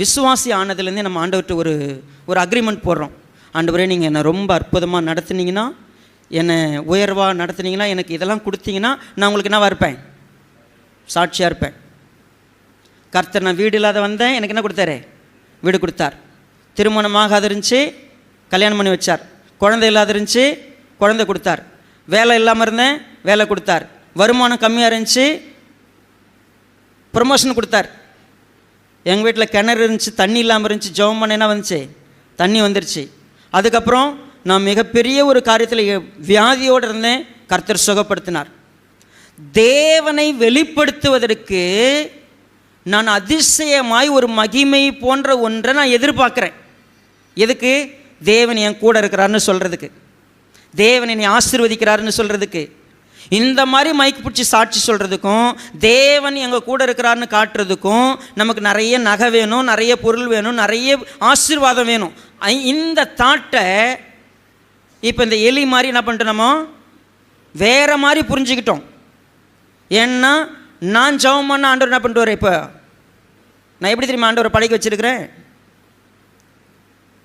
விசுவாசி ஆனதுலேருந்தே நம்ம ஆண்டவர்கிட்ட ஒரு ஒரு அக்ரிமெண்ட் போடுறோம். ஆண்டவரே நீங்கள் என்னை ரொம்ப அற்புதமாக நடத்துனீங்கன்னா என்னை உயர்வாக நடத்துனீங்கன்னா எனக்கு இதெல்லாம் கொடுத்தீங்கன்னா நான் உங்களுக்கு என்ன இருப்பேன்? சாட்சியாக இருப்பேன். கர்த்தர் நான் வீடு இல்லாத வந்தேன் எனக்கு என்ன கொடுத்தாரு? வீடு கொடுத்தார். திருமணமாகாது இருந்துச்சு கல்யாணம் பண்ணி வச்சார். குழந்தை இல்லாத இருந்துச்சு குழந்தை கொடுத்தார். வேலை இல்லாமல் இருந்தேன் வேலை கொடுத்தார். வருமானம் கம்மியாக இருந்துச்சு ப்ரொமோஷன் கொடுத்தார். எங்கள் வீட்டில் கிணறு இருந்துச்சு தண்ணி இல்லாமல் இருந்துச்சு ஜெபம் பண்ண என்ன வந்துச்சு? தண்ணி வந்துருச்சு. அதுக்கப்புறம் நான் மிகப்பெரிய ஒரு காரியத்தில் வியாதியோடு இருந்தேன். கர்த்தர் சுகப்படுத்தினார். தேவனை வெளிப்படுத்துவதற்கு நான் அதிசயமாய் ஒரு மகிமை போன்ற ஒன்றை நான் எதிர்பார்க்குறேன். எதுக்கு? தேவன் என் கூட இருக்கிறாருன்னு சொல்கிறதுக்கு தேவன் என்னை ஆசிர்வதிக்கிறாருன்னு சொல்கிறதுக்கு இந்த மாதிரி மைக் பிடிச்சி சாட்சி சொல்கிறதுக்கும் தேவன் எங்கள் கூட இருக்கிறாருன்னு காட்டுறதுக்கும் நமக்கு நிறைய நகை வேணும் நிறைய பொருள் வேணும் நிறைய ஆசீர்வாதம் வேணும். இந்த தாட்டை இப்போ இந்த எலி மாதிரி என்ன பண்ணிட்டோம் வேறு மாதிரி புரிஞ்சுக்கிட்டோம். ஏன்னா நான் ஜவம் பண்ண ஆண்டவர் என்ன பண்ணிட்டு இப்போ? நான் எப்படி தெரியுமா ஆண்டவர் படைக்க வச்சிருக்கிறேன்?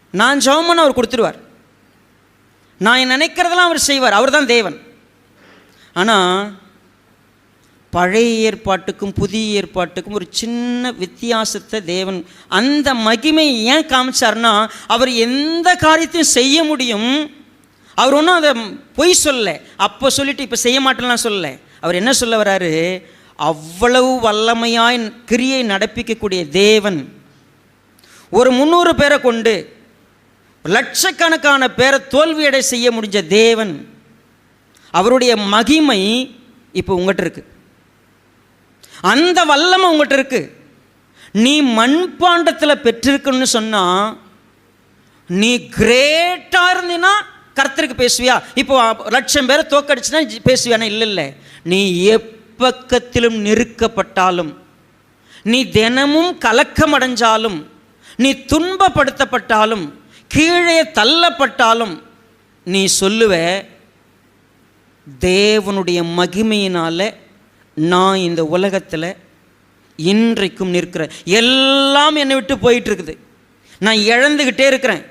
நான் ஜவம் பண்ண அவர் கொடுத்துருவார். நான் நினைக்கிறதெல்லாம் அவர் செய்வார். அவர் தான் தேவன். ஆனால் பழைய ஏற்பாட்டுக்கும் புதிய ஏற்பாட்டுக்கும் ஒரு சின்ன வித்தியாசத்தை தேவன் அந்த மகிமை ஏன் காமிச்சார்னா அவர் எந்த காரியத்தையும் செய்ய முடியும். அவர் ஒன்றும் அதை பொய் சொல்லலை. அப்போ சொல்லிட்டு இப்போ செய்ய மாட்டேன்லாம் சொல்லலை. அவர் என்ன சொல்ல வர்றாரு அவ்வளவு வல்லமையாய் கிரியை நடப்பிக்கக்கூடிய தேவன். ஒரு முந்நூறு பேரை கொண்டு லட்சக்கணக்கான பேரை தோல்வியடை செய்ய முடிஞ்ச தேவன். அவருடைய மகிமை இப்போ உங்கள்கிட்ட இருக்கு. அந்த வல்லமை உங்கள்கிட்ட இருக்கு. நீ மண்பாண்டத்தில் பெற்றிருக்கணும்னு சொன்னால் நீ கிரேட்டாக இருந்தீன்னா கர்த்தருக்கு பேசுவியா? இப்போ லட்சம் பேரை தோக்கடிச்சுன்னா பேசுவியானா? இல்லை இல்லை. நீ எப்பக்கத்திலும் நெருக்கப்பட்டாலும் நீ தினமும் கலக்கம் அடைஞ்சாலும் நீ துன்பப்படுத்தப்பட்டாலும் கீழே தள்ளப்பட்டாலும் நீ சொல்லுவ தேவனுடைய மகிமையினால் நான் இந்த உலகத்தில் இன்றைக்கும் நிற்கிறேன். எல்லாம் என்னை விட்டு போயிட்டு இருக்குது நான் இழந்துக்கிட்டே இருக்கிறேன்.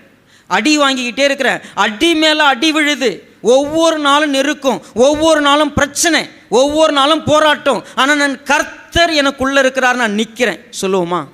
அடி வாங்கிக்கிட்டே இருக்கிறேன். அடி மேலே அடி விழுது. ஒவ்வொரு நாளும் நெருக்கும் ஒவ்வொரு நாளும் பிரச்சனை ஒவ்வொரு நாளும் போராட்டம். ஆனால் நான் கர்த்தர் எனக்குள்ளே இருக்கிறார் நான் நிற்கிறேன் சொல்லுவோமா?